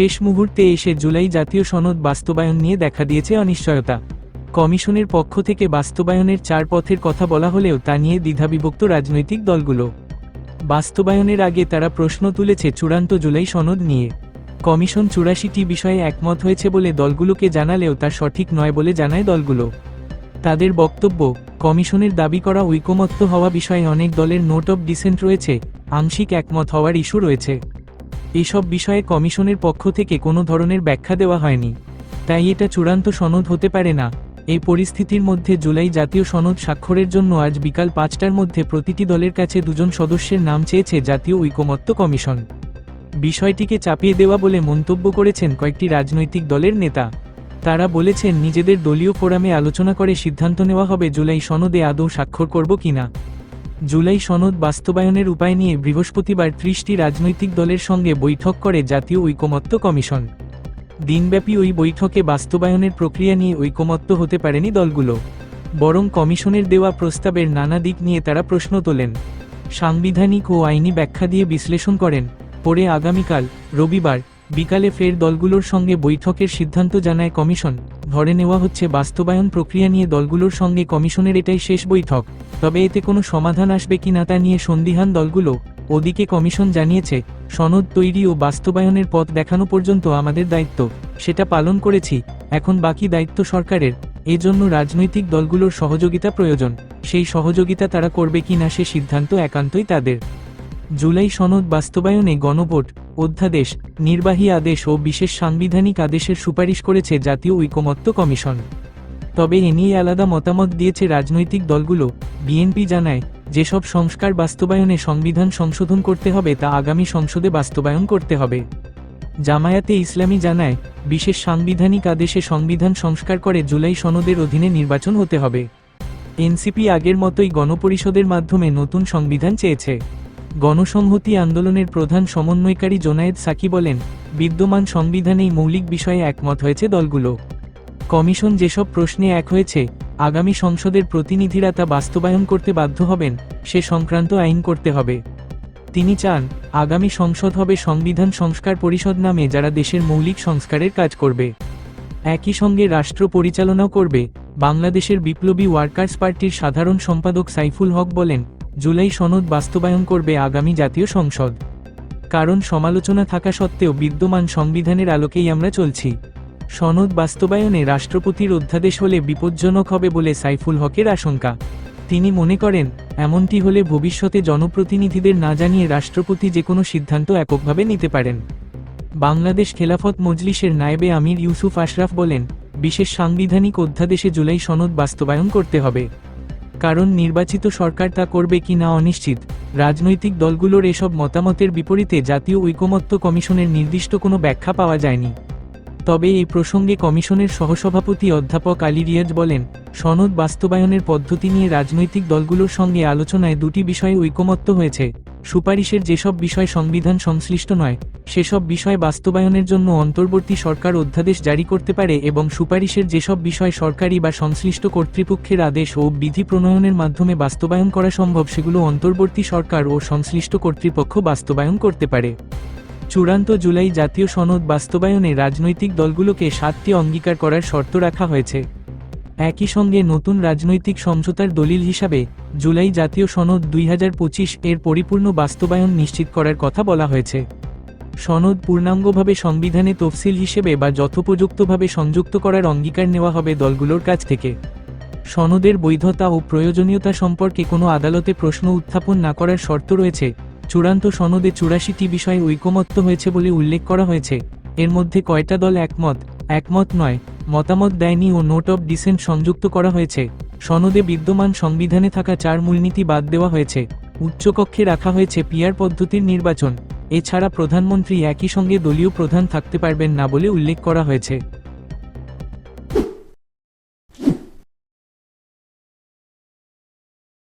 শেষ মুহূর্তে এসে জুলাই জাতীয় সনদ বাস্তবায়ন নিয়ে দেখা দিয়েছে অনিশ্চয়তা। কমিশনের পক্ষ থেকে বাস্তবায়নের চার পথের কথা বলা হলেও তা নিয়ে দ্বিধাবিভক্ত রাজনৈতিক দলগুলো। বাস্তবায়নের আগে তারা প্রশ্ন তুলেছে চূড়ান্ত জুলাই সনদ নিয়ে। কমিশন চুরাশিটি বিষয়ে একমত হয়েছে বলে দলগুলোকে জানালেও তা সঠিক নয় বলে জানায় দলগুলো। তাদের বক্তব্য, কমিশনের দাবি করা ঐকমত্য হওয়া বিষয়ে অনেক দলের নোট অব ডিসেন্ট রয়েছে, আংশিক একমত হওয়ার ইস্যু রয়েছে। এসব বিষয়ে কমিশনের পক্ষ থেকে কোনো ধরনের ব্যাখ্যা দেওয়া হয়নি। তাই এটা চূড়ান্ত সনদ হতে পারে না। এই পরিস্থিতির মধ্যে জুলাই জাতীয় সনদ স্বাক্ষরের জন্য আজ বিকাল পাঁচটার মধ্যে প্রতিটি দলের কাছে দুজন সদস্যের নাম চেয়েছে জাতীয় ঐকমত্য কমিশন। বিষয়টিকে চাপিয়ে দেওয়া বলে মন্তব্য করেছেন কয়েকটি রাজনৈতিক দলের নেতা। তারা বলেছেন, নিজেদের দলীয় ফোরামে আলোচনা করে সিদ্ধান্ত নেওয়া হবে জুলাই সনদে আদৌ স্বাক্ষর করব কিনা। জুলাই সনদ বাস্তবায়নের উপায় নিয়ে বৃহস্পতিবার ত্রিশটি রাজনৈতিক দলের সঙ্গে বৈঠক করে জাতীয় ঐকমত্য কমিশন। দিনব্যাপী ওই বৈঠকে বাস্তবায়নের প্রক্রিয়া নিয়ে ঐকমত্য হতে পারেনি দলগুলো। বরং কমিশনের দেওয়া প্রস্তাবের নানা দিক নিয়ে তারা প্রশ্ন তোলেন। সাংবিধানিক ও আইনি ব্যাখ্যা দিয়ে বিশ্লেষণ করেন। পরে আগামীকাল, রবিবার বিকালে ফের দলগুলোর সঙ্গে বৈঠকের সিদ্ধান্ত জানায় কমিশন। ধরে নেওয়া হচ্ছে বাস্তবায়ন প্রক্রিয়া নিয়ে দলগুলোর সঙ্গে কমিশনের এটাই শেষ বৈঠক। তবে এতে কোনো সমাধান আসবে কিনা তা নিয়ে সন্দিহান দলগুলো। ওদিকে কমিশন জানিয়েছে, সনদ তৈরি ও বাস্তবায়নের পথ দেখানো পর্যন্ত আমাদের দায়িত্ব। সেটা পালন করেছি, এখন বাকি দায়িত্ব সরকারের। এজন্য রাজনৈতিক দলগুলোর সহযোগিতা প্রয়োজন। সেই সহযোগিতা তারা করবে কিনা সে সিদ্ধান্ত একান্তই তাদের। জুলাই সনদ বাস্তবায়নে গণভোট, অধ্যাদেশ, নির্বাহী আদেশ ও বিশেষ সাংবিধানিক আদেশের সুপারিশ করেছে জাতীয় ঐকমত্য কমিশন। তবে এ নিয়ে আলাদা মতামত দিয়েছে রাজনৈতিক দলগুলো। বিএনপি জানায়, যেসব সংস্কার বাস্তবায়নে সংবিধান সংশোধন করতে হবে তা আগামী সংসদে বাস্তবায়ন করতে হবে। জামায়াতে ইসলামী জানায়, বিশেষ সাংবিধানিক আদেশে সংবিধান সংস্কার করে জুলাই সনদের অধীনে নির্বাচন হতে হবে। এনসিপি আগের মতোই গণপরিষদের মাধ্যমে নতুন সংবিধান চেয়েছে। গণসংহতি আন্দোলনের প্রধান সমন্বয়কারী জোনায়েদ সাকি বলেন, বিদ্যমান সংবিধানেই মৌলিক বিষয়ে একমত হয়েছে দলগুলো। কমিশন যেসব প্রশ্নে এক হয়েছে, আগামী সংসদের প্রতিনিধিরা তা বাস্তবায়ন করতে বাধ্য হবেন, সে সংক্রান্ত আইন করতে হবে। তিনি চান, আগামী সংসদ হবে সংবিধান সংস্কার পরিষদ নামে যারা দেশের মৌলিক সংস্কারের কাজ করবে। একই সঙ্গে রাষ্ট্র পরিচালনাও করবে, বাংলাদেশের বিপ্লবী ওয়ার্কার্স পার্টির সাধারণ সম্পাদক সাইফুল হক বলেন জুলাই সনদ বাস্তবায়ন করবে আগামী জাতীয় সংসদ। কারণ সমালোচনা থাকা সত্ত্বেও বিদ্যমান সংবিধানের আলোকেই আমরা চলছি। সনদ বাস্তবায়নে রাষ্ট্রপতির অধ্যাদেশ হলে বিপজ্জনক হবে বলে সাইফুল হকের আশঙ্কা। তিনি মনে করেন, এমনটি হলে ভবিষ্যতে জনপ্রতিনিধিদের না জানিয়ে রাষ্ট্রপতি যে কোনো সিদ্ধান্ত এককভাবে নিতে পারেন। বাংলাদেশ খেলাফত মজলিসের নায়েবে আমির ইউসুফ আশরাফ বলেন, বিশেষ সাংবিধানিক অধ্যাদেশে জুলাই সনদ বাস্তবায়ন করতে হবে। কারণ নির্বাচিত সরকার তা করবে কি না অনিশ্চিত। রাজনৈতিক দলগুলোর এসব মতামতের বিপরীতে জাতীয় ঐকমত্য কমিশনের নির্দিষ্ট কোনো ব্যাখ্যা পাওয়া যায়নি। তবে এই প্রসঙ্গে কমিশনের সহসভাপতি অধ্যাপক আলী রিয়াজ বলেন, সনদ বাস্তবায়নের পদ্ধতি নিয়ে রাজনৈতিক দলগুলোর সঙ্গে আলোচনায় দুটি বিষয়ে ঐকমত্য হয়েছে। সুপারিশের যেসব বিষয় সংবিধান সংশ্লিষ্ট নয়, সেসব বিষয় বাস্তবায়নের জন্য অন্তর্বর্তী সরকার অধ্যাদেশ জারি করতে পারে এবং সুপারিশের যেসব বিষয় সরকারি বা সংশ্লিষ্ট কর্তৃপক্ষের আদেশ ও বিধি প্রণয়নের মাধ্যমে বাস্তবায়ন করা সম্ভব, সেগুলো অন্তর্বর্তী সরকার ও সংশ্লিষ্ট কর্তৃপক্ষ বাস্তবায়ন করতে পারে। চূড়ান্ত জুলাই জাতীয় সনদ বাস্তবায়নে রাজনৈতিক দলগুলোকে সাতটি অঙ্গীকার করার শর্ত রাখা হয়েছে। একই সঙ্গে নতুন রাজনৈতিক সমঝোতার দলিল হিসাবে জুলাই জাতীয় সনদ দুই হাজার পঁচিশ এর পরিপূর্ণ বাস্তবায়ন নিশ্চিত করার কথা বলা হয়েছে। সনদ পূর্ণাঙ্গভাবে সংবিধানে তফসিল হিসেবে বা যথোপযুক্তভাবে সংযুক্ত করার অঙ্গীকার নেওয়া হবে দলগুলোর কাছ থেকে। সনদের বৈধতা ও প্রয়োজনীয়তা সম্পর্কে কোনো আদালতে প্রশ্ন উত্থাপন না করার শর্ত রয়েছে। চূড়ান্ত সনদে চুরাশিটি বিষয়ে ঐকমত্য হয়েছে বলে উল্লেখ করা হয়েছে। এর মধ্যে কয়টা দল একমত? একমত নয়। মতামত দেয়নি ও নোট অব ডিসেন্ট সংযুক্ত করা হয়েছে। সনদে বিদ্যমান সংবিধানে থাকা চার মূলনীতি বাদ দেওয়া হয়েছে। উচ্চকক্ষে রাখা হয়েছে পিয়ার পদ্ধতির নির্বাচন। এছাড়া প্রধানমন্ত্রী একই সঙ্গে দলীয় প্রধান থাকতে পারবেন না বলে উল্লেখ করা হয়েছে।